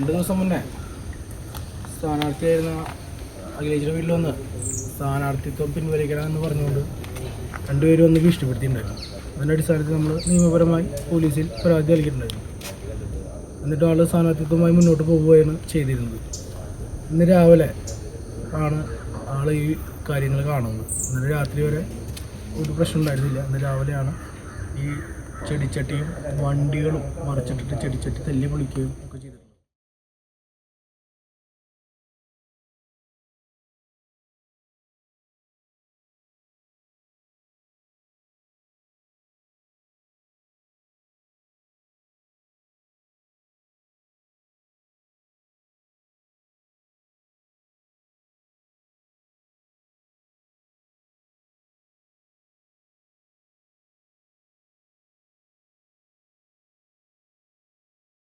രണ്ട് ദിവസം മുന്നേ സ്ഥാനാർത്ഥിയായിരുന്ന അഖിലേഷിന്റെ വീട്ടിൽ വന്ന് സ്ഥാനാർത്ഥിത്വം പിൻവലിക്കണമെന്ന് പറഞ്ഞുകൊണ്ട് രണ്ടുപേരും ഒന്ന് ഭീഷണിപ്പെടുത്തിയിട്ടുണ്ടായിരുന്നു അതിന്റെ അടിസ്ഥാനത്തിൽ നമ്മൾ നിയമപരമായി പോലീസിൽ പരാതി നൽകിയിട്ടുണ്ടായിരുന്നു. എന്നിട്ട് ആൾ സ്ഥാനാർത്ഥിത്വമായി മുന്നോട്ട് പോവുകയാണ് ചെയ്തിരുന്നത്. ഇന്ന് രാവിലെ ആണ് ആൾ ഈ കാര്യങ്ങൾ കാണുന്നത്. ഇന്നലെ രാത്രി വരെ ഒരു പ്രശ്നം ഉണ്ടായിരുന്നില്ല. ഇന്ന് രാവിലെയാണ് ഈ ചെടിച്ചട്ടിയും വണ്ടികളും മറിച്ചിട്ടിട്ട് ചെടിച്ചട്ടി തല്ലി പൊളിക്കുകയും ഒക്കെ ചെയ്തത്.